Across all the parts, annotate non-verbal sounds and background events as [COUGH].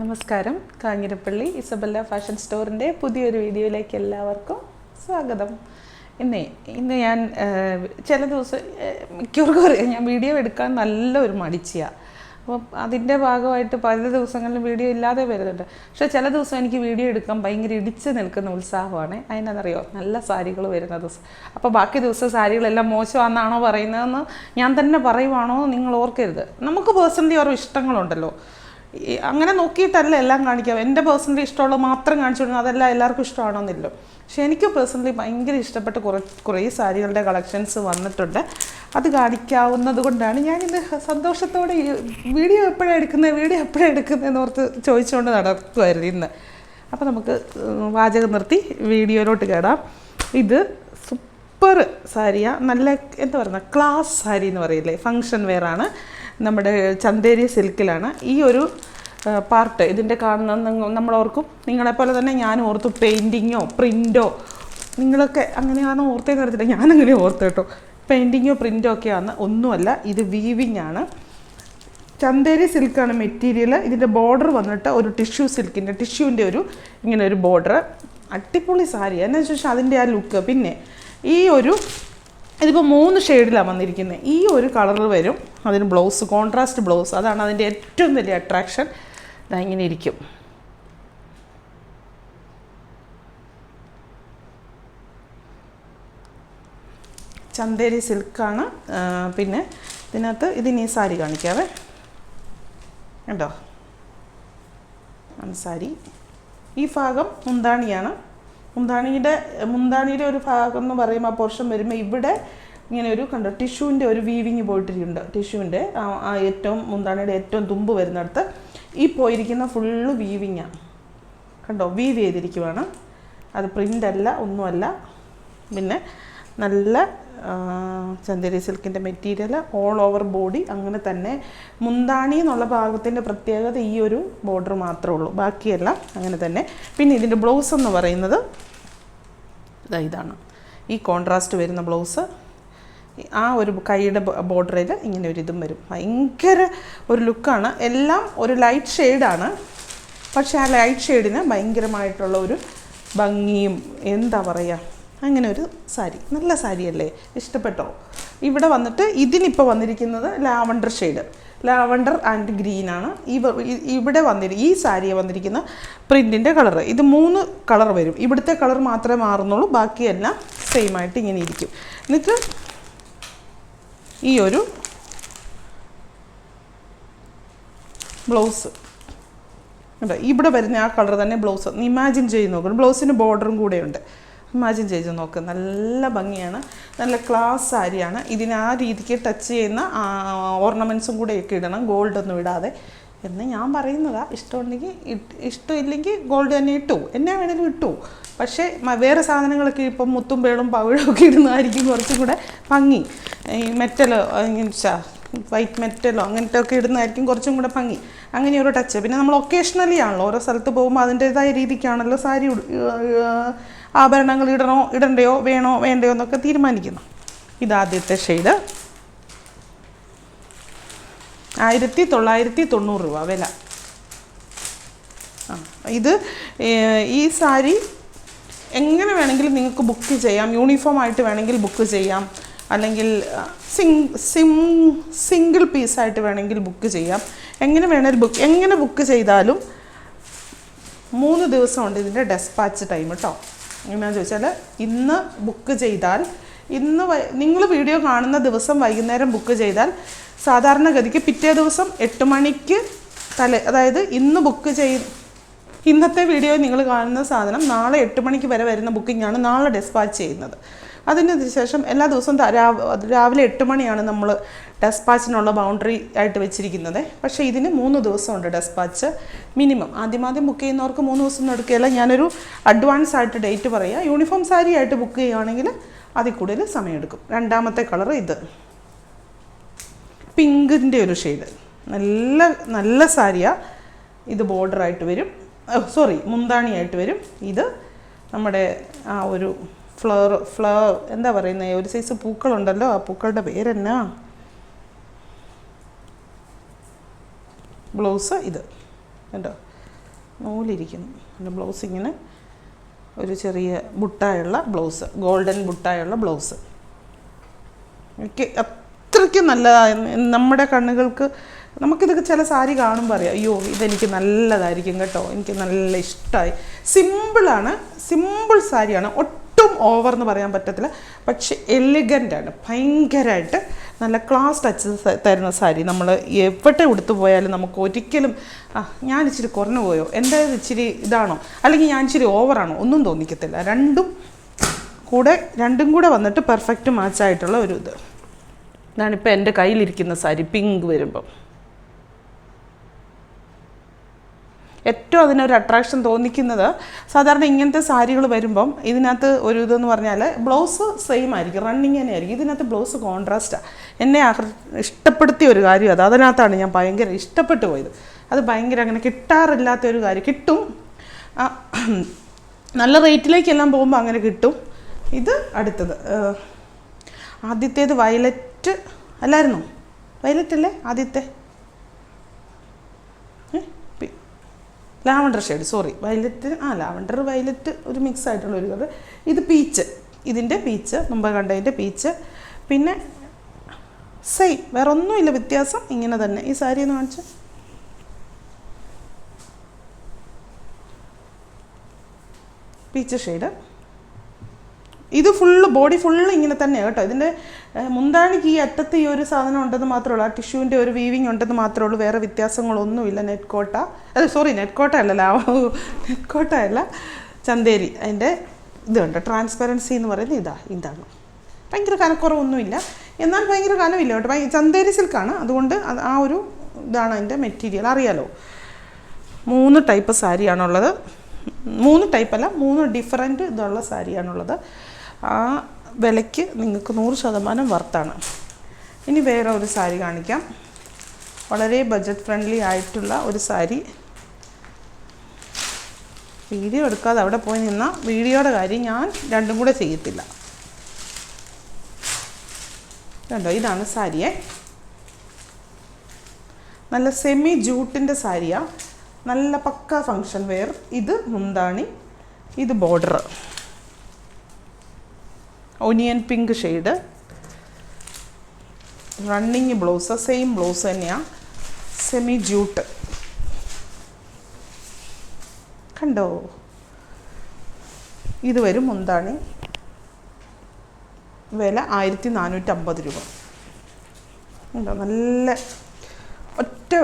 നമസ്കാരം. Kanjirappally Isabella fashion സ്റ്റോറിന്റെ പുതിയൊരു വീഡിയോയിലേക്ക് എല്ലാവർക്കും സ്വാഗതം. ഇന്നേ ഇന്ന് ഞാൻ ചില ദിവസം മിക്കവർക്കും ഞാൻ വീഡിയോ എടുക്കാൻ നല്ലൊരു മടിച്ചിയാണ് അപ്പം അതിന്റെ ഭാഗമായിട്ട് പല ദിവസങ്ങളിലും വീഡിയോ ഇല്ലാതെ വരുന്നുണ്ട്. പക്ഷേ ചില ദിവസം എനിക്ക് വീഡിയോ എടുക്കാൻ ഭയങ്കര ഇടിച്ച് നിൽക്കുന്ന ഉത്സാഹമാണ്. അതിനെന്നറിയോ? നല്ല സാരികൾ വരുന്ന ദിവസം അപ്പോൾ ബാക്കി ദിവസം സാരികളെല്ലാം മോശമാണെന്നാണോ പറയുന്നതെന്ന് ഞാൻ തന്നെ പറയുവാണോ നിങ്ങൾ ഓർക്കരുത്. നമുക്ക് പേഴ്സണലി ഓരോ ഇഷ്ടങ്ങളുണ്ടല്ലോ. അങ്ങനെ നോക്കിയിട്ടല്ല എല്ലാം കാണിക്കാം. എന്റെ പേഴ്സണലി ഇഷ്ടമുള്ള മാത്രം കാണിച്ചു കൊടുക്കുന്നത് അതെല്ലാം എല്ലാവർക്കും ഇഷ്ടമാണോന്നില്ല. പക്ഷെ എനിക്ക് പേഴ്സണലി ഭയങ്കര ഇഷ്ടപ്പെട്ട കുറേ കുറേ സാരികളുടെ കളക്ഷൻസ് വന്നിട്ടുണ്ട്. അത് കാണിക്കാവുന്നത് കൊണ്ടാണ് ഞാനിന്ന് സന്തോഷത്തോടെ ഈ വീഡിയോ എപ്പോഴാണ് എടുക്കുന്നത് വീഡിയോ എപ്പോഴാണ് എടുക്കുന്നതെന്ന് ഓർത്ത് ചോദിച്ചുകൊണ്ട് നടക്കുമായിരുന്നു ഇന്ന്. അപ്പോൾ നമുക്ക് വാചകം നിർത്തി വീഡിയോയിലോട്ട് കയറാം ഇത് സൂപ്പർ സാരിയാണ് നല്ല എന്താ പറയുക ക്ലാസ് സാരി എന്ന് പറയില്ലേ? ഫങ്ഷൻ വെയറാണ് നമ്മുടെ ചന്തേരി സിൽക്കിലാണ് ഈ ഒരു പാർട്ട് ഇതിന്റെ കാണുന്ന നമ്മൾ ഓർക്കും നിങ്ങളെപ്പോലെ തന്നെ ഞാൻ ഓർത്തു പെയിന്റിങ്ങോ പ്രിന്റോ നിങ്ങളൊക്കെ അങ്ങനെയാണോ ഓർത്തേന്ന് അറിയത്തില്ല. ഞാനങ്ങനെ ഓർത്തു കേട്ടോ. പെയിന്റിങ്ങോ പ്രിന്റോ ഒക്കെയാണ് ഒന്നുമല്ല ഇത് വീവിങ് ആണ്. ചന്തേരി സിൽക്കാണ് മെറ്റീരിയൽ ഇതിന്റെ ബോർഡർ വന്നിട്ട് ഒരു ടിഷ്യൂ സിൽക്കിന്റെ ടിഷ്യൂവിന്റെ ഒരു ഇങ്ങനെ ഒരു ബോർഡർ അടിപൊളി സാരി. എന്നു വെച്ചാൽ അതിന്റെ ആ ലുക്ക് പിന്നെ ഈ ഒരു ഇതിപ്പോൾ മൂന്ന് ഷെയ്ഡിലാണ് വന്നിരിക്കുന്നത് ഈ ഒരു കളർ വരും. അതിന് ബ്ലൗസ് കോൺട്രാസ്റ്റ് ബ്ലൗസ് അതാണ് അതിന്റെ ഏറ്റവും വലിയ അട്രാക്ഷൻ ഇങ്ങനെ ഇരിക്കും. ചന്തേരി സിൽക്കാണ്. പിന്നെ ഇതിനകത്ത് ഇതിന് ഈ സാരി കാണിക്കാവേ. കണ്ടോ? സാരി. ഈ ഭാഗം മുന്താണിയാണ്. മുന്താണിയുടെ മുന്താണിയുടെ ഒരു ഭാഗം എന്ന് പറയുമ്പോൾ ആ പോർഷൻ വരുമ്പോൾ ഇവിടെ ഇങ്ങനെ ഒരു കണ്ടോ ടിഷ്യൂവിന്റെ ഒരു വീവിങ് പോയിട്ടിരിക്കുന്നുണ്ട്. ടിഷ്യൂവിന്റെ ഏറ്റവും മുന്താണിയുടെ ഏറ്റവും തുമ്പ് വരുന്നിടത്ത് ഈ പോയിരിക്കുന്ന ഫുള്ള് വീവിങ്ങാണ് കണ്ടോ? വീവ് ചെയ്തിരിക്കുവാണ്. അത് പ്രിന്റ് അല്ല ഒന്നുമല്ല. പിന്നെ നല്ല ചന്ദേരി സിൽക്കിന്റെ മെറ്റീരിയൽ ഓൾ ഓവർ ബോഡി അങ്ങനെ തന്നെ. മുന്താണി എന്നുള്ള ഭാഗത്തിന്റെ പ്രത്യേകത ഈ ഒരു ബോർഡർ മാത്രമേ ഉള്ളൂ. ബാക്കിയെല്ലാം അങ്ങനെ തന്നെ. പിന്നെ ഇതിന്റെ ബ്ലൗസ് എന്ന് പറയുന്നത് ഇതാ ഇതാണ്. ഈ കോൺട്രാസ്റ്റ് വരുന്ന ബ്ലൗസ് ആ ഒരു കൈയുടെ ബോർഡറിൽ ഇങ്ങനെ ഒരു ഇതും വരും. ഭയങ്കര ഒരു ലുക്കാണ്. എല്ലാം ഒരു ലൈറ്റ് ഷെയ്ഡാണ് പക്ഷേ ആ ലൈറ്റ് ഷെയ്ഡിന് ഭയങ്കരമായിട്ടുള്ള ഒരു ഭംഗിയും എന്താ പറയുക അങ്ങനെ ഒരു സാരി. നല്ല സാരിയല്ലേ ഇഷ്ടപ്പെട്ടോ? ഇവിടെ വന്നിട്ട് ഇതിനിപ്പോൾ വന്നിരിക്കുന്നത് ലാവണ്ടർ ഷെയ്ഡ് ലാവണ്ടർ ആൻഡ് ഗ്രീനാണ് ഇ- ഇവിടെ വന്നിരി ഈ സാരിയെ വന്നിരിക്കുന്ന പ്രിന്റിന്റെ കളർ ഇത് മൂന്ന് കളർ വരും. ഇവിടുത്തെ കളർ മാത്രമേ മാറുന്നുള്ളൂ. ബാക്കിയെല്ലാം സെയിം ആയിട്ട് ഇങ്ങനെ ഇരിക്കും. എന്നിട്ട് ഈ ഒരു ബ്ലൗസ്. കണ്ടോ? ഇവിടെ വരുന്ന ആ കളർ തന്നെ ബ്ലൗസ്. ഒന്ന് ഇമാജിൻ ചെയ്ത് നോക്കണം ബ്ലൗസിന് ബോർഡറും കൂടെ ഉണ്ട് ഇമാജിൻ ചെയ്ത് നോക്ക്. നല്ല ഭംഗിയാണ്. നല്ല ക്ലാസ് സാരിയാണ്. ഇതിന് ആ രീതിക്ക് ടച്ച് ചെയ്യുന്ന ഓർണമെന്റ്സും കൂടെയൊക്കെ ഇടണം. ഗോൾഡൊന്നും ഇടാതെ. എന്ന് ഞാൻ പറയുന്നതാ. ഇഷ്ടമുണ്ടെങ്കിൽ ഇഷ്ടമില്ലെങ്കിൽ ഗോൾഡ് തന്നെ ഇട്ടു. എന്നെ വേണേലും ഇട്ടു. പക്ഷേ വേറെ സാധനങ്ങളൊക്കെ ഇപ്പം മുത്തും പേളും പവിഴും ഒക്കെ ഇടുന്നതായിരിക്കും കുറച്ചും കൂടെ ഭംഗി. ഈ മെറ്റലോ മെറ്റൽ വൈറ്റ് മെറ്റലോ അങ്ങനത്തെ ഒക്കെ ഇടുന്നതായിരിക്കും കുറച്ചും കൂടെ ഭംഗി. അങ്ങനെ ഒരു ടച്ച് പിന്നെ നമ്മൾ ഒക്കേഷണലി ആണല്ലോ ഓരോ സ്ഥലത്ത് പോകുമ്പോൾ അതിന്റെതായ രീതിക്കാണല്ലോ സാരി ആഭരണങ്ങൾ ഇടണോ ഇടണ്ടയോ വേണോ വേണ്ടയോ എന്നൊക്കെ തീരുമാനിക്കുന്നു. ഇതാദ്യത്തെ ഷെയ്ഡ്. ആയിരത്തി തൊള്ളായിരത്തി തൊണ്ണൂറ് രൂപ വില. ആ ഇത് ഈ സാരി എങ്ങനെ വേണമെങ്കിലും നിങ്ങൾക്ക് ബുക്ക് ചെയ്യാം യൂണിഫോം ആയിട്ട് വേണമെങ്കിൽ ബുക്ക് ചെയ്യാം അല്ലെങ്കിൽ സിംഗ് സിം സിംഗിൾ പീസായിട്ട് വേണമെങ്കിൽ ബുക്ക് ചെയ്യാം. എങ്ങനെ വേണമെങ്കിൽ ബുക്ക് എങ്ങനെ ബുക്ക് ചെയ്താലും മൂന്ന് ദിവസമുണ്ട് ഇതിന്റെ ഡെസ്പാച്ച് ടൈം കേട്ടോ എങ്ങനെയാണെന്ന് ചോദിച്ചാൽ ഇന്ന് ബുക്ക് ചെയ്താൽ ഇന്ന് നിങ്ങൾ വീഡിയോ കാണുന്ന ദിവസം വൈകുന്നേരം ബുക്ക് ചെയ്താൽ സാധാരണഗതിക്ക് പിറ്റേ ദിവസം എട്ട് മണിക്ക് തല അതായത് ഇന്ന് ബുക്ക് ചെയ് ഇന്നത്തെ വീഡിയോ നിങ്ങൾ കാണുന്ന സാധനം നാളെ എട്ട് മണിക്ക് വരെ വരുന്ന ബുക്കിംഗ് ആണ് നാളെ ഡെസ്പാച്ച് ചെയ്യുന്നത്. അതിന് ശേഷം എല്ലാ ദിവസവും രാവ്- രാവിലെ എട്ട് മണിയാണ് നമ്മൾ ഡെസ്പാച്ചിനുള്ള ബൗണ്ടറി ആയിട്ട് വെച്ചിരിക്കുന്നത്. പക്ഷേ ഇതിന് മൂന്ന് ദിവസമുണ്ട് ഡെസ്പാച്ച് മിനിമം ആദ്യം ആദ്യം ബുക്ക് ചെയ്യുന്നവർക്ക് മൂന്ന് ദിവസം എടുക്കുകയല്ല. ഞാനൊരു അഡ്വാൻസ് ആയിട്ട് ഡേറ്റ് പറയാം. യൂണിഫോം സാരി ആയിട്ട് ബുക്ക് ചെയ്യുകയാണെങ്കിൽ അതിൽ കൂടുതൽ സമയമെടുക്കും. രണ്ടാമത്തെ കളർ ഇത്. പിങ്കിന്റെ ഒരു ഷെയ്ഡ്. നല്ല നല്ല സാരിയാണ് ഇത് ബോർഡറായിട്ട് വരും. സോറി മുന്താണിയായിട്ട് വരും. ഇത് നമ്മുടെ ആ ഒരു ഫ്ലവർ ഫ്ലവർ എന്താ പറയുന്നത് ഒരു സൈസ് പൂക്കളുണ്ടല്ലോ. ആ പൂക്കളുടെ പേരെന്നാ? ബ്ലൗസ് ഇത്. കേട്ടോ നൂലിരിക്കുന്നു. എന്റെ ബ്ലൗസ് ഇങ്ങനെ ഒരു ചെറിയ ബുട്ടായുള്ള ബ്ലൗസ്. ഗോൾഡൻ ബുട്ടായുള്ള ബ്ലൗസ്. എനിക്ക് അത്രയ്ക്ക് നല്ലതാണ് നമ്മുടെ കണ്ണുകൾക്ക് നമുക്കിതൊക്കെ ചില സാരി കാണുമ്പോൾ അറിയാം. അയ്യോ ഇതെനിക്ക് നല്ലതായിരിക്കും കേട്ടോ. എനിക്ക് നല്ല ഇഷ്ടമായി സിമ്പിളാണ് സിമ്പിൾ സാരിയാണ്. ഒട്ടും ഓവർ എന്ന് പറയാൻ പറ്റത്തില്ല. പക്ഷെ എലിഗന്റാണ് ഭയങ്കരമായിട്ട് നല്ല ക്ലാസ് ടച്ച് തരുന്ന സാരി നമ്മൾ എവിടെ ഉടുത്തു പോയാലും നമുക്ക് ഒരിക്കലും ആ ഞാൻ ഇച്ചിരി കുറഞ്ഞു പോയോ? എന്റെ ഇച്ചിരി ഇതാണോ? അല്ലെങ്കിൽ ഞാൻ ഇച്ചിരി ഓവറാണോ ഒന്നും തോന്നിക്കത്തില്ല. രണ്ടും കൂടെ രണ്ടും കൂടെ വന്നിട്ട് പെർഫെക്റ്റ് മാച്ചായിട്ടുള്ള ഒരു ഇത്. ഇതാണിപ്പോൾ എന്റെ കയ്യിലിരിക്കുന്ന സാരി പിങ്ക് വരുമ്പം. ഏറ്റവും അതിനൊരു അട്രാക്ഷൻ തോന്നിക്കുന്നത് സാധാരണ ഇങ്ങനത്തെ സാരികൾ വരുമ്പം ഇതിനകത്ത് ഒരു ഇതെന്ന് പറഞ്ഞാൽ ബ്ലൗസ് സെയിം ആയിരിക്കും റണ്ണിങ് തന്നെ ആയിരിക്കും. ഇതിനകത്ത് ബ്ലൗസ് കോൺട്രാസ്റ്റാണ് എന്നെ ഇഷ്ടപ്പെടുത്തിയ ഒരു കാര്യം അത്. അതിനകത്താണ് ഞാൻ ഭയങ്കര ഇഷ്ടപ്പെട്ടു പോയത്. അത് ഭയങ്കര അങ്ങനെ കിട്ടാറില്ലാത്ത ഒരു കാര്യം. കിട്ടും. നല്ല റേറ്റിലേക്കെല്ലാം പോകുമ്പോൾ അങ്ങനെ കിട്ടും. ഇത് അടുത്തത്. ആദ്യത്തേത് വയലറ്റ് അല്ലായിരുന്നോ? വയലറ്റ് അല്ലേ ആദ്യത്തെ ലാവണ്ടർ ഷെയ്ഡ് സോറി. വയലറ്റ് ആ ലാവണ്ടർ വയലറ്റ് ഒരു മിക്സ് ആയിട്ടുള്ള ഒരു കളർ ഇത് പീച്ച്. ഇതിന്റെ പീച്ച് മുമ്പ് കണ്ടതിന്റെ പീച്ച്. പിന്നെ സെയിം. വേറെ ഒന്നുമില്ല വ്യത്യാസം. ഇങ്ങനെ തന്നെ. ഈ സാരി എന്ന് കാണിച്ച്. Peach shade. ഇത് ഫുള്ള് ബോഡി ഫുള്ള് ഇങ്ങനെ തന്നെയാണ് കേട്ടോ. ഇതിന്റെ മുന്താണിക്ക് ഈ അറ്റത്ത് ഈ ഒരു സാധനം ഉണ്ടെന്ന് മാത്രമേ ഉള്ളൂ ആ ടിഷ്യൂവിന്റെ ഒരു വീവിങ് ഉണ്ടെന്ന് മാത്രമേ ഉള്ളൂ. വേറെ വ്യത്യാസങ്ങളൊന്നുമില്ല. നെറ്റ് കോട്ട അത് സോറി നെറ്റ് കോട്ട അല്ല ലാവ നെറ്റ് കോട്ട അല്ല ചന്തേരി. അതിന്റെ ഇതുണ്ട് ട്രാൻസ്പെറൻസി എന്ന് പറയുന്നത് ഇതാ ഇതാണ്. ഭയങ്കര കനക്കുറവൊന്നുമില്ല. എന്നാൽ ഭയങ്കര കനമില്ല കേട്ടോ. ഭയങ്കര ചന്തേരി സിൽക്കാണ്. അതുകൊണ്ട് അത് ആ ഒരു ഇതാണ് അതിന്റെ മെറ്റീരിയൽ അറിയാലോ? മൂന്ന് ടൈപ്പ് സാരിയാണുള്ളത്. മൂന്ന് ടൈപ്പല്ല മൂന്ന് ഡിഫറെന്റ് ഇതുള്ള സാരിയാണുള്ളത്. ആ വിലയ്ക്ക് നിങ്ങൾക്ക് നൂറ് ശതമാനം വർത്താണ്. ഇനി വേറെ ഒരു സാരി കാണിക്കാം. വളരെ ബഡ്ജറ്റ് ഫ്രണ്ട്ലി ആയിട്ടുള്ള ഒരു സാരി. വീഡിയോ എടുക്കാതെ അവിടെ പോയി നിന്നാൽ വീഡിയോയുടെ കാര്യം ഞാൻ രണ്ടും കൂടെ ചെയ്യത്തില്ല. കണ്ടോ? ഇതാണ് സാരിയെ. നല്ല സെമി ജൂട്ടിന്റെ സാരിയാണ് നല്ല പക്ക ഫങ്ഷൻ വെയർ ഇത് മുന്താണി. ഇത് border onion pink shade running blouse same blouse തന്നെയാണ് സെമി ജ്യൂട്ട് കണ്ടോ? ഇത് വരും മുന്താണി. വില ആയിരത്തി നാനൂറ്റമ്പത് രൂപ. കണ്ടോ? നല്ല ഒറ്റ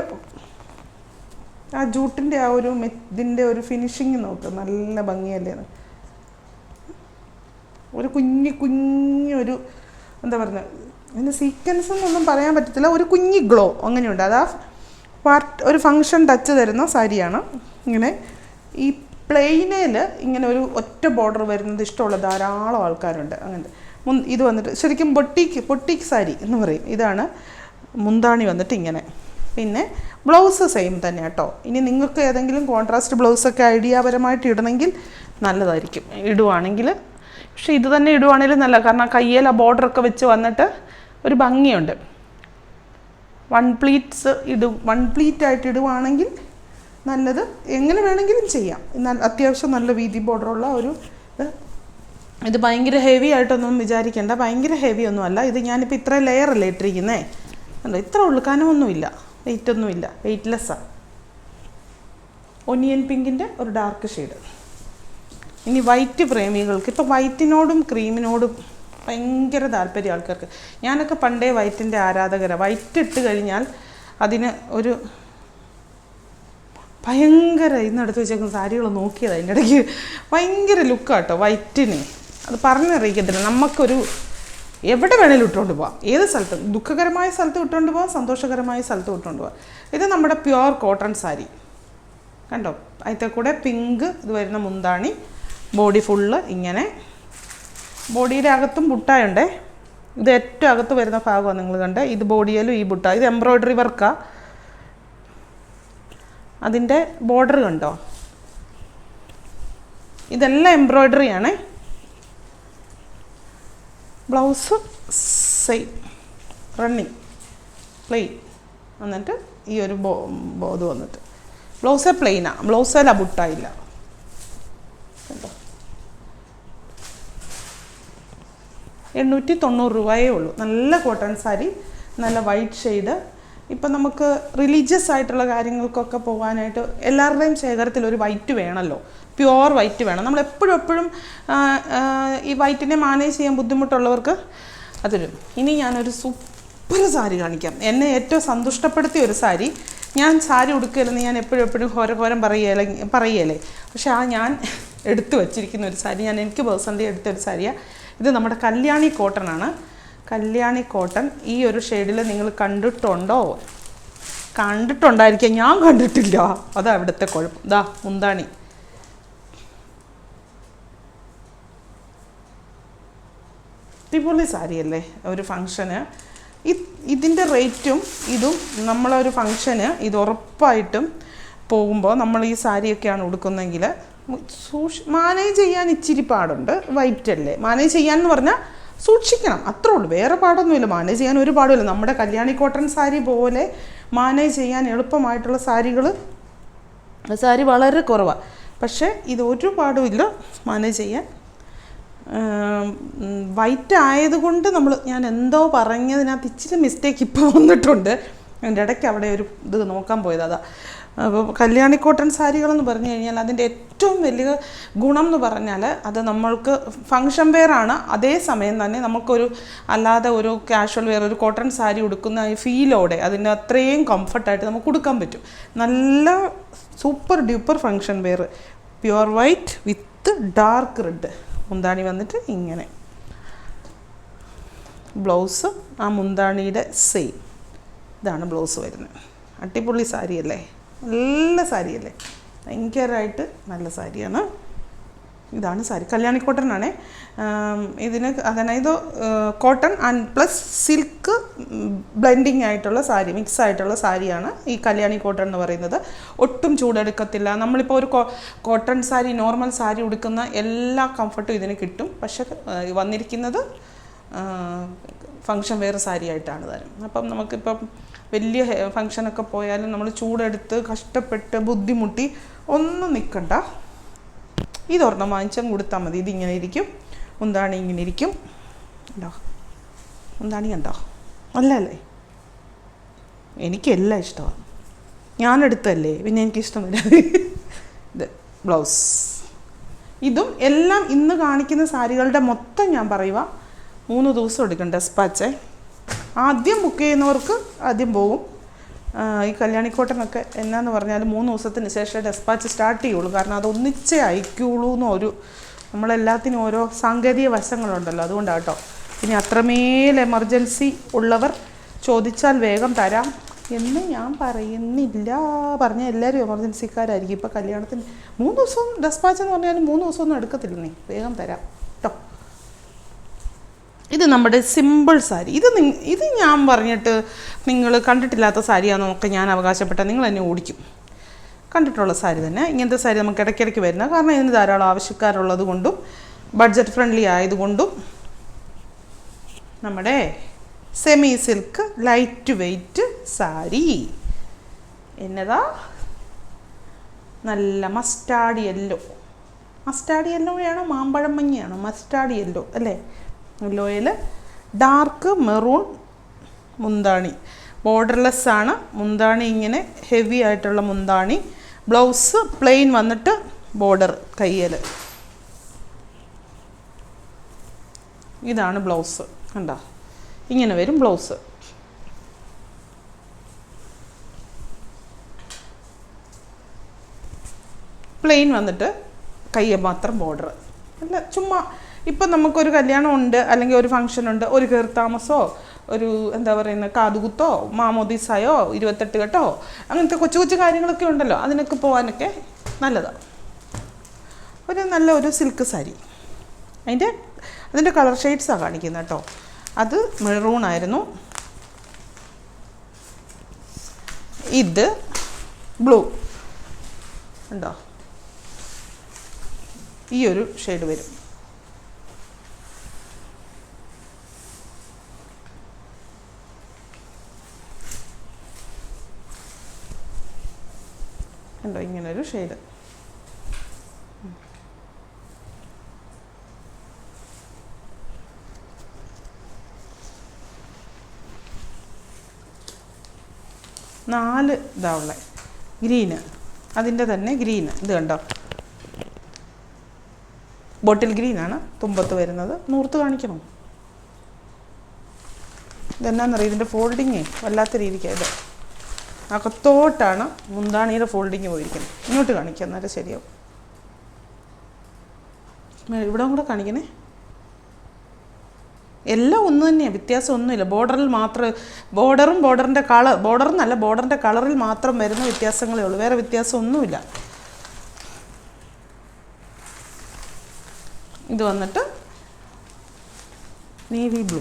ആ ജൂട്ടിന്റെ ആ ഒരു മെത്തിന്റെ ഒരു ഫിനിഷിങ് നോക്ക്. നല്ല ഭംഗിയല്ലേ? ഒരു കുഞ്ഞു കുഞ്ഞൊരു എന്താ പറയുക അതിന് സീക്വൻസ് എന്നൊന്നും പറയാൻ പറ്റത്തില്ല. ഒരു കുഞ്ഞി ഗ്ലോ അങ്ങനെയുണ്ട്. അത് ആ പാർട്ട് ഒരു ഫങ്ഷൻ ടച്ച് തരുന്ന സാരിയാണ്. ഇങ്ങനെ ഈ പ്ലെയിനിൽ ഇങ്ങനെ ഒരു ഒറ്റ ബോർഡർ വരുന്നത് ഇഷ്ടമുള്ള ധാരാളം ആൾക്കാരുണ്ട്. അങ്ങനത്തെ. മുൻ ഇത് വന്നിട്ട് ശരിക്കും പൊട്ടിക്ക് പൊട്ടിക്ക് സാരി എന്ന് പറയും. ഇതാണ് മുന്താണി വന്നിട്ട് ഇങ്ങനെ. പിന്നെ ബ്ലൗസ് സെയിം തന്നെ കേട്ടോ. ഇനി നിങ്ങൾക്ക് ഏതെങ്കിലും കോൺട്രാസ്റ്റ് ബ്ലൗസൊക്കെ ഐഡിയാപരമായിട്ട് ഇടണമെങ്കിൽ നല്ലതായിരിക്കും. ഇടുവാണെങ്കിൽ പക്ഷേ ഇത് തന്നെ ഇടുവാണേലും നല്ല കാരണം കയ്യിൽ ആ ബോർഡറൊക്കെ വെച്ച് വന്നിട്ട് ഒരു ഭംഗിയുണ്ട്. വൺ പ്ലീറ്റ്സ് ഇടും. വൺ പ്ലീറ്റ് ആയിട്ട് ഇടുവാണെങ്കിൽ നല്ലത് എങ്ങനെ വേണമെങ്കിലും ചെയ്യാം. എന്നാൽ അത്യാവശ്യം നല്ല വീതി ബോർഡറുള്ള ഒരു ഇത് ഇത് ഭയങ്കര ഹെവി ആയിട്ടൊന്നും വിചാരിക്കേണ്ട. ഭയങ്കര ഹെവി ഒന്നും അല്ല. ഇത് ഞാനിപ്പോൾ ഇത്ര ലെയർ അല്ലേ ഇട്ടിരിക്കുന്നേ? അല്ല ഇത്ര ഉൾക്കാനമൊന്നുമില്ല. കനമൊന്നുമില്ല വെയിറ്റ് ഒന്നുമില്ല വെയിറ്റ്ലെസ്സാണ് ഒനിയൻ പിങ്കിന്റെ ഒരു ഡാർക്ക് ഷെയ്ഡ് ഇനി വൈറ്റ് പ്രേമികൾക്ക്. ഇപ്പോൾ വൈറ്റിനോടും ക്രീമിനോടും ഭയങ്കര താല്പര്യം ആൾക്കാർക്ക്. ഞാനൊക്കെ പണ്ടേ വൈറ്റിന്റെ ആരാധകരാണ് വൈറ്റ് ഇട്ട് കഴിഞ്ഞാൽ അതിന് ഒരു ഭയങ്കര ഇന്നടുത്ത് വെച്ചേക്കുന്ന സാരികൾ നോക്കിയത് അതിന്റെ ഇടയ്ക്ക്. ഭയങ്കര ലുക്കാട്ടോ വൈറ്റിന്. അത് പറഞ്ഞറിയിക്കത്തില്ല. നമുക്കൊരു എവിടെ വേണേലും ഇട്ടുകൊണ്ട് പോവാം. ഏത് സ്ഥലത്തും. ദുഃഖകരമായ സ്ഥലത്ത് ഇട്ടുകൊണ്ട് പോവാം സന്തോഷകരമായ സ്ഥലത്ത് ഇട്ടുകൊണ്ട് പോവാം. ഇത് നമ്മുടെ പ്യുവർ കോട്ടൺ സാരി. കണ്ടോ? അതിന്റെ കൂടെ പിങ്ക് ഇത് വരുന്ന മുന്താണി ബോഡി ഫുള്ള് ഇങ്ങനെ. ബോഡിയുടെ അകത്തും ബുട്ടായുണ്ടേ. ഇത് ഏറ്റവും അകത്ത് വരുന്ന ഭാഗമാണ് നിങ്ങൾ കണ്ടേ. ഇത് ബോഡിയിലും ഈ ബുട്ട. ഇത് എംബ്രോയ്ഡറി വർക്കാണ് അതിന്റെ ബോർഡർ കണ്ടോ? ഇതെല്ലാം എംബ്രോയ്ഡറി ആണേ. Blouse same. റണ്ണിങ്. പ്ലെയിൻ. എന്നിട്ട് ഈ ഒരു ബോ ബോധം വന്നിട്ട്. ബ്ലൗസ് പ്ലെയിനാണ് ബ്ലൗസിൽ ബുട്ടായില്ല കണ്ടോ? എണ്ണൂറ്റി തൊണ്ണൂറ് രൂപയേ ഉള്ളൂ. നല്ല കോട്ടൺ സാരി നല്ല വൈറ്റ് ഷെയ്ഡ് ഇപ്പം നമുക്ക് റിലീജിയസ് ആയിട്ടുള്ള കാര്യങ്ങൾക്കൊക്കെ പോകാനായിട്ട് എല്ലാവരുടെയും ശേഖരത്തിൽ ഒരു വൈറ്റ് വേണമല്ലോ പ്യുവർ വൈറ്റ് വേണം. നമ്മൾ എപ്പോഴും എപ്പോഴും ഈ വൈറ്റിനെ മാനേജ് ചെയ്യാൻ ബുദ്ധിമുട്ടുള്ളവർക്ക് അതൊരു ഇനി ഞാനൊരു സൂപ്പർ സാരി കാണിക്കാം. എന്നെ ഏറ്റവും സന്തുഷ്ടപ്പെടുത്തിയ ഒരു സാരി. ഞാൻ സാരി ഉടുക്കരുന്ന് ഞാൻ എപ്പോഴും എപ്പോഴും ഹോരഹോരം പറയല പറയുകയല്ലേ പക്ഷേ ആ ഞാൻ എടുത്തു വച്ചിരിക്കുന്ന ഒരു സാരി ഞാൻ എനിക്ക് പേഴ്സണലി എടുത്ത ഒരു സാരിയാണ് ഇത് നമ്മുടെ കല്യാണി കോട്ടൺ ആണ് കല്യാണി കോട്ടൺ ഈ ഒരു ഷെയ്ഡിൽ നിങ്ങൾ കണ്ടിട്ടുണ്ടോ? കണ്ടിട്ടുണ്ടായിരിക്കാം. ഞാൻ കണ്ടിട്ടില്ല. അതാ ഇവിടുത്തെ കുഴപ്പം. ഇതാ മുന്താണി. അടിപൊളി സാരിയല്ലേ ഒരു ഫങ്ഷന് ഇതിന്റെ റേറ്റും ഇതും നമ്മളൊരു ഫങ്ഷന് ഇത് ഉറപ്പായിട്ടും പോകുമ്പോൾ നമ്മൾ ഈ സാരിയൊക്കെയാണ് ഉടുക്കുന്നതെങ്കിൽ സൂക്ഷി മാനേജ് ചെയ്യാൻ ഇച്ചിരി പാടുണ്ട് വൈറ്റ് അല്ലേ മാനേജ് ചെയ്യാൻ എന്ന് പറഞ്ഞാൽ സൂക്ഷിക്കണം അത്രേ ഉള്ളൂ. വേറെ പാടൊന്നുമില്ല. മാനേജ് ചെയ്യാൻ ഒരു പാടുമില്ല. നമ്മുടെ കല്യാണി കോട്ടൺ സാരി പോലെ മാനേജ് ചെയ്യാൻ എളുപ്പമായിട്ടുള്ള സാരികൾ സാരി വളരെ കുറവാണ് പക്ഷേ ഇത് ഒരു പാടുമില്ല മാനേജ് ചെയ്യാൻ. വൈറ്റ് ആയതുകൊണ്ട് നമ്മൾ ഞാൻ എന്തോ പറഞ്ഞതിനകത്ത് ഇച്ചിരി മിസ്റ്റേക്ക് ഇപ്പോൾ വന്നിട്ടുണ്ട്. അതിന്റെ ഇടയ്ക്ക് അവിടെ ഒരു ഇത് നോക്കാൻ പോയത്. അതാ അപ്പോൾ കല്യാണി കോട്ടൺ സാരികളെന്ന് പറഞ്ഞു കഴിഞ്ഞാൽ അതിന്റെ ഏറ്റവും വലിയ ഗുണം എന്ന് പറഞ്ഞാൽ അത് നമ്മൾക്ക് ഫങ്ഷൻ വെയർ ആണ്. അതേസമയം തന്നെ നമുക്കൊരു അല്ലാതെ ഒരു കാഷ്വൽ വെയർ ഒരു കോട്ടൺ സാരി ഉടുക്കുന്ന ഫീലോടെ അതിന്റെ അത്രയും കംഫർട്ടായിട്ട് നമുക്ക് ഉടുക്കാൻ പറ്റും. നല്ല super duper function wear. Pure white with dark red. മുന്താണി വന്നിട്ട് ഇങ്ങനെ. ബ്ലൗസ് ആ മുന്താണിയുടെ സെയിം. ഇതാണ് ബ്ലൗസ് വരുന്നത്. അടിപൊളി സാരിയല്ലേ? നല്ല സാരിയല്ലേ ഭയങ്കരമായിട്ട് നല്ല സാരിയാണ്. ഇതാണ് സാരി. കല്യാണി ആം, ഇതിന് അതായത് cotton and plus silk blending ആയിട്ടുള്ള സാരി മിക്സ് ആയിട്ടുള്ള സാരിയാണ് ഈ കല്യാണി കോട്ടൺ എന്ന് പറയുന്നത്. ഒട്ടും ചൂടെടുക്കത്തില്ല. നമ്മളിപ്പോൾ ഒരു കോട്ടൺ സാരി നോർമൽ സാരി ഉടുക്കുന്ന എല്ലാ കംഫർട്ടും ഇതിന് കിട്ടും. പക്ഷെ വന്നിരിക്കുന്നത് ഫങ്ഷൻ വെയർ സാരി ആയിട്ടാണ് തരും അപ്പം നമുക്കിപ്പം വലിയ ഫങ്ഷനൊക്കെ പോയാലും നമ്മൾ ചൂടെടുത്ത് കഷ്ടപ്പെട്ട് ബുദ്ധിമുട്ടി ഒന്നും നിൽക്കണ്ട ഇതൊരെണ്ണം വാങ്ങിച്ചാൽ കൊടുത്താൽ മതി. ഇതിങ്ങനെ ഇരിക്കും. മുന്താണി ഇങ്ങനെ ഇരിക്കും. ഉണ്ടോ മുന്താണി ഉണ്ടോ അല്ലല്ലേ? എനിക്കെല്ലാം ഇഷ്ടമാണ് ഞാനെടുത്തല്ലേ പിന്നെ എനിക്കിഷ്ടം വരാതെ ഇത് ബ്ലൗസ്. ഇതും എല്ലാം ഇന്ന് കാണിക്കുന്ന സാരികളുടെ മൊത്തം ഞാൻ പറയുക മൂന്ന് ദിവസം എടുക്കണ്ട ഡെസ്പാച്ചേ. ആദ്യം ബുക്ക് ചെയ്യുന്നവർക്ക് ആദ്യം പോകും ഈ കല്യാണിക്കോട്ടനൊക്കെ എന്നാന്ന് പറഞ്ഞാൽ മൂന്ന് ദിവസത്തിന് ശേഷം ഡെസ്പാച്ച് സ്റ്റാർട്ട് ചെയ്യുള്ളൂ. കാരണം അത് ഒന്നിച്ചേ അയക്കുള്ളൂ ഒരു നമ്മളെല്ലാത്തിനും ഓരോ സാങ്കേതിക വശങ്ങളുണ്ടല്ലോ. അതുകൊണ്ടാണ് കേട്ടോ ഇനി അത്രമേൽ എമർജൻസി ഉള്ളവർ ചോദിച്ചാൽ വേഗം തരാം എന്ന് ഞാൻ പറയുന്നില്ല. പറഞ്ഞ എല്ലാവരും എമർജൻസിക്കാരായിരിക്കും ഇപ്പോൾ കല്യാണത്തിന് മൂന്ന് ദിവസം ഡെസ്പാച്ച് എന്ന് പറഞ്ഞാൽ മൂന്ന് ദിവസമൊന്നും എടുക്കത്തില്ല നീ വേഗം തരാം. ഇത് നമ്മുടെ സിമ്പിൾ സാരി ഇത് ഇത് ഞാൻ പറഞ്ഞിട്ട് നിങ്ങൾ കണ്ടിട്ടില്ലാത്ത സാരിയാണെന്നൊക്കെ ഞാൻ അവകാശപ്പെട്ട നിങ്ങൾ എന്നെ ഓടിക്കും. കണ്ടിട്ടുള്ള സാരി തന്നെ. ഇങ്ങനത്തെ സാരി നമുക്ക് ഇടയ്ക്കിടയ്ക്ക് വരുന്ന. കാരണം ഇതിന് ധാരാളം ആവശ്യക്കാരുള്ളത് കൊണ്ടും ബഡ്ജറ്റ് ഫ്രണ്ട്ലി ആയതുകൊണ്ടും നമ്മുടെ semi silk light weight sari എന്നതാ? നല്ല മസ്റ്റാർഡ് യെല്ലോ മസ്റ്റാർഡ് യെല്ലോ വേണോ മാമ്പഴം മഞ്ഞയാണോ? മസ്റ്റാർഡ് യെല്ലോ അല്ലേ? യെല്ലോയിൽ ഡാർക്ക് മെറൂൺ മുന്താണി. ബോർഡർലെസ് ആണ്. മുന്താണി ഇങ്ങനെ ഹെവി ആയിട്ടുള്ള മുന്താണി. ബ്ലൗസ് പ്ലെയിൻ വന്നിട്ട് ബോർഡർ കയ്യിൽ. ഇതാണ് ബ്ലൗസ് കണ്ടോ? ഇങ്ങനെ വരും ബ്ലൗസ് പ്ലെയിൻ വന്നിട്ട് കയ്യ മാത്രം ബോർഡർ അല്ല ചുമ്മാ ഇപ്പം നമുക്കൊരു കല്യാണം ഉണ്ട് അല്ലെങ്കിൽ ഒരു ഫംഗ്ഷൻ ഉണ്ട് ഒരു കീർത്താമസോ ഒരു എന്താ പറയുന്നത് കാതുകുത്തോ മാമോദീസായോ ഇരുപത്തെട്ട് കെട്ടോ അങ്ങനത്തെ കൊച്ചു കൊച്ചു കാര്യങ്ങളൊക്കെ ഉണ്ടല്ലോ അതിനൊക്കെ പോകാനൊക്കെ നല്ലതാണ് ഒരു നല്ല ഒരു സിൽക്ക് സാരി അതിന്റെ അതിന്റെ കളർ ഷെയ്ഡ്സാണ് കാണിക്കുന്നത് കേട്ടോ അത് മെറൂൺ ആയിരുന്നു. ഇത് ബ്ലൂ ഉണ്ടോ ഈ ഒരു ഷെയ്ഡ് വരും. കണ്ടോ ഇങ്ങനൊരു ഷെയ്ഡ് നാല് ഇതാ ഗ്രീന്. അതിന്റെ തന്നെ ഗ്രീന്. ഇത് കണ്ടോ? ബോട്ടിൽ ഗ്രീനാണ്. തുമ്പത്ത് വരുന്നത്. നൂർത്ത് കാണിക്കണം? ഇതെന്നാന്നറിയാം? ഇതിന്റെ ഫോൾഡിങ്ങേ വല്ലാത്ത രീതിക്കാണ് ഇത്. അകത്തോട്ടാണ് മുന്താണിയുടെ ഫോൾഡിങ് പോയിരിക്കുന്നത്. ഇങ്ങോട്ട് കാണിക്കുക എന്നാലും ശരിയാവും. ഇവിടെ കൂടെ കാണിക്കണേ. എല്ലാം ഒന്ന് തന്നെയാണ് വ്യത്യാസം ഒന്നുമില്ല. ബോർഡറിൽ മാത്രം ബോർഡറും ബോർഡറിന്റെ കളർ ബോർഡർ എന്നല്ല ബോർഡറിന്റെ കളറിൽ മാത്രം വരുന്ന വ്യത്യാസങ്ങളേ ഉള്ളൂ. വേറെ വ്യത്യാസം ഒന്നുമില്ല. ഇത് വന്നിട്ട് നേവി ബ്ലൂ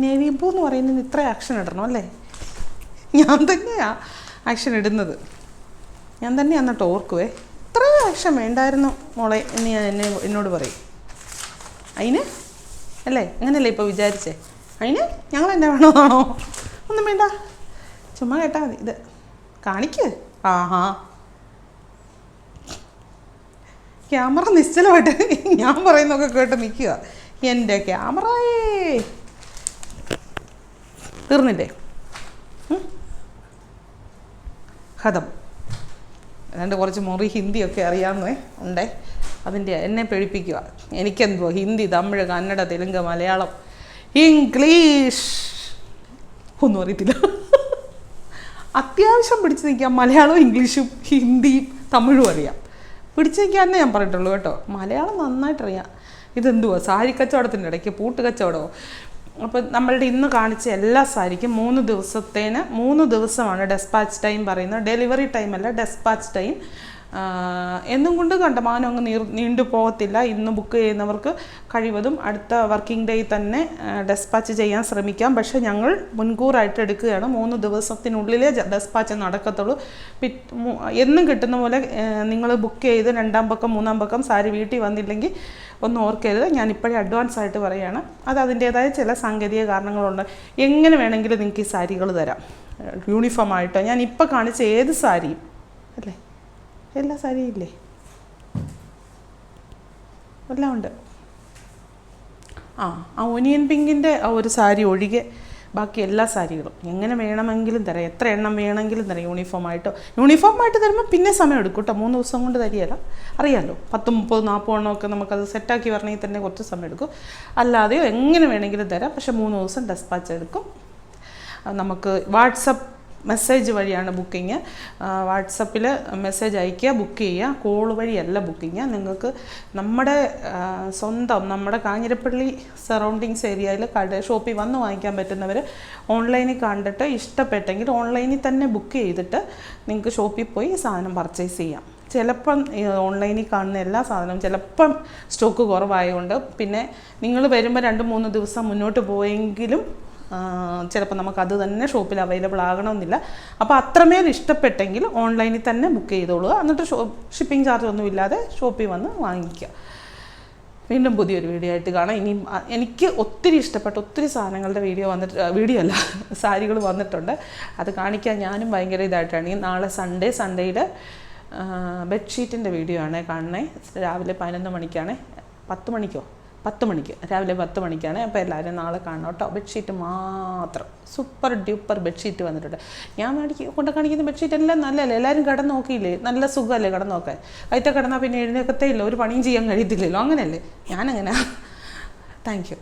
നേവി ബ്ലൂ എന്ന് പറയുന്നത് ഇത്ര ആക്ഷൻ ഇടണം അല്ലേ? ഞാൻ തന്നെയാ ആക്ഷൻ ഇടുന്നത്. ഞാൻ തന്നെ എന്നിട്ട് ഓർക്കുവേ. ഇത്ര ആക്ഷൻ വേണ്ടായിരുന്നു മോളെ എന്ന് ഞാൻ എന്നെ എന്നോട് പറയും. അതിന് അല്ലേ? അങ്ങനെയല്ലേ ഇപ്പോൾ വിചാരിച്ചേ? അതിന് ഞങ്ങൾ എന്നെ വേണമെന്നാണോ ഒന്നും വേണ്ട. ചുമ്മാ കേട്ടാൽ മതി. ഇത് കാണിക്ക്. ആഹാ. ക്യാമറ നിശ്ചലമായിട്ട് [LAUGHS] ഞാൻ പറയുന്നൊക്കെ കേട്ട് നിൽക്കുക. എന്റെ ക്യാമറയേ. തീർന്നില്ലേ? ഹതം അതുകൊണ്ട് കുറച്ച് മുറി ഹിന്ദിയൊക്കെ അറിയാമെന്നേ ഉണ്ടേ. അതിന്റെ എന്നെ പേടിപ്പിക്കുക. എനിക്കെന്തോ ഹിന്ദി തമിഴ് കന്നഡ തെലുങ്ക് മലയാളം ഇംഗ്ലീഷ് ഒന്നും അറിയത്തില്ല. അത്യാവശ്യം പിടിച്ചു നിൽക്കാം. മലയാളവും ഇംഗ്ലീഷും ഹിന്ദിയും തമിഴും അറിയാം. പിടിച്ചു നിൽക്കാന്നേ ഞാൻ പറഞ്ഞിട്ടുള്ളൂ കേട്ടോ. മലയാളം നന്നായിട്ടറിയാം. ഇതെന്തുവാ? സാരി കച്ചവടത്തിന്റെ ഇടയ്ക്ക് പൂട്ട് കച്ചവടമോ അപ്പം നമ്മളുടെ ഇന്ന് കാണിച്ച എല്ലാ സാരിക്കും മൂന്ന് ദിവസത്തേന് മൂന്ന് ദിവസമാണ് ഡെസ്പാച്ച് ടൈം പറയുന്നത്. ഡെലിവറി ടൈം അല്ല ഡെസ്പാച്ച് ടൈം എന്നും കൊണ്ട് കണ്ടമാനം അങ്ങ് നീർ നീണ്ടു പോകത്തില്ല. ഇന്ന് ബുക്ക് ചെയ്യുന്നവർക്ക് കഴിവതും അടുത്ത വർക്കിംഗ് ഡേ തന്നെ ഡെസ്പാച്ച് ചെയ്യാൻ ശ്രമിക്കാം. പക്ഷേ ഞങ്ങൾ മുൻകൂറായിട്ട് എടുക്കുകയാണ്. മൂന്ന് ദിവസത്തിനുള്ളിലേ ഡെസ്പാച്ച് നടക്കത്തുള്ളൂ. എന്നും കിട്ടുന്ന പോലെ നിങ്ങൾ ബുക്ക് ചെയ്ത് രണ്ടാം പക്കം മൂന്നാം പക്കം സാരി വീട്ടിൽ വന്നില്ലെങ്കിൽ ഒന്നും ഓർക്കരുത്. ഞാൻ ഇപ്പോഴേ അഡ്വാൻസ് ആയിട്ട് പറയുകയാണ് അത് അതിന്റേതായ ചില സാങ്കേതിക കാരണങ്ങളുണ്ട്. എങ്ങനെ വേണമെങ്കിലും നിങ്ങൾക്ക് ഈ സാരികൾ തരാം. യൂണിഫോം ആയിട്ടോ. ഞാൻ ഇപ്പോൾ കാണിച്ച ഏത് സാരിയും അല്ലേ? എല്ലാ സാരിയും ഇല്ലേ? എല്ലാം ഉണ്ട്. ആ ആ ഒനിയൻ പിങ്കിന്റെ ആ ഒരു സാരി ഒഴികെ ബാക്കി എല്ലാ സാരികളും. എങ്ങനെ വേണമെങ്കിലും തരാം. എത്ര എണ്ണം വേണമെങ്കിലും തരാം യൂണിഫോം ആയിട്ടോ. യൂണിഫോം ആയിട്ട് തരുമ്പോൾ പിന്നെ സമയം എടുക്കും കേട്ടോ. മൂന്ന് ദിവസം കൊണ്ട് തരികയല്ല. അറിയാമല്ലോ പത്ത് മുപ്പത് നാൽപ്പത് എണ്ണമൊക്കെ നമുക്കത് സെറ്റാക്കി വരണമെങ്കിൽ തന്നെ കുറച്ച് സമയം എടുക്കും. അല്ലാതെയോ എങ്ങനെ വേണമെങ്കിലും തരാം. പക്ഷേ മൂന്ന് ദിവസം ഡെസ്പാച്ച് എടുക്കും. നമുക്ക് വാട്സപ്പ് മെസ്സേജ് വഴിയാണ് ബുക്കിങ് വാട്സപ്പിൽ മെസ്സേജ് അയയ്ക്കുക ബുക്ക് ചെയ്യുക. കോൾ വഴിയല്ല ബുക്കിങ് നിങ്ങൾക്ക് നമ്മുടെ സ്വന്തം നമ്മുടെ കാഞ്ഞിരപ്പള്ളി സറൗണ്ടിങ്സ് ഏരിയയിൽ കട ഷോപ്പിൽ വന്ന് വാങ്ങിക്കാൻ പറ്റുന്നവർ ഓൺലൈനിൽ കണ്ടിട്ട് ഇഷ്ടപ്പെട്ടെങ്കിൽ ഓൺലൈനിൽ തന്നെ ബുക്ക് ചെയ്തിട്ട് നിങ്ങൾക്ക് ഷോപ്പിൽ പോയി സാധനം പർച്ചേസ് ചെയ്യാം. ചിലപ്പം ഓൺലൈനിൽ കാണുന്ന എല്ലാ സാധനവും ചിലപ്പം സ്റ്റോക്ക് കുറവായതുകൊണ്ട് പിന്നെ നിങ്ങൾ വരുമ്പോൾ രണ്ട് മൂന്ന് ദിവസം മുന്നോട്ട് പോയെങ്കിലും ചിലപ്പോൾ നമുക്ക് അത് തന്നെ ഷോപ്പിൽ അവൈലബിൾ ആകണമെന്നില്ല. അപ്പോൾ അത്രമേൽ ഇഷ്ടപ്പെട്ടെങ്കിൽ ഓൺലൈനിൽ തന്നെ ബുക്ക് ചെയ്തോളുക. എന്നിട്ട് ഷോ ഷിപ്പിംഗ് ചാർജ് ഒന്നും ഇല്ലാതെ ഷോപ്പിൽ വന്ന് വാങ്ങിക്കുക. വീണ്ടും പുതിയൊരു വീഡിയോ ആയിട്ട് കാണാം. ഇനി എനിക്ക് ഒത്തിരി ഇഷ്ടപ്പെട്ട ഒത്തിരി സാധനങ്ങളുടെ വീഡിയോ വന്നിട്ട് വീഡിയോ അല്ല സാരികൾ വന്നിട്ടുണ്ട്. അത് കാണിക്കാൻ ഞാനും ഭയങ്കര ഇതായിട്ടാണ്. നാളെ സൺഡേ സൺഡേയിൽ ബെഡ്ഷീറ്റിന്റെ വീഡിയോ ആണ് കാണണേ രാവിലെ പതിനൊന്ന് മണിക്കാണ്. പത്ത് മണിക്കോ? പത്ത് മണിക്ക് രാവിലെ പത്ത് മണിക്കാണ്. അപ്പോൾ എല്ലാവരും നാളെ കാണണം കേട്ടോ ബെഡ്ഷീറ്റ് മാത്രം. സൂപ്പർ ഡ്യൂപ്പർ ബെഡ്ഷീറ്റ് വന്നിട്ടുണ്ട്. ഞാൻ മേടിക്ക് കൊണ്ട് കാണിക്കുന്ന ബെഡ്ഷീറ്റ് എല്ലാം നല്ലതല്ലേ? എല്ലാവരും കിടന്ന് നോക്കിയില്ലേ നല്ല സുഖമല്ലേ കിടന്ന് നോക്കാൻ അതിത്തെ കിടന്നാൽ പിന്നെ എഴുന്നേക്കത്തേ ഇല്ല. ഒരു പണിയും ചെയ്യാൻ കഴിയത്തില്ലല്ലോ. അങ്ങനെയല്ലേ? ഞാനങ്ങനെ. Thank you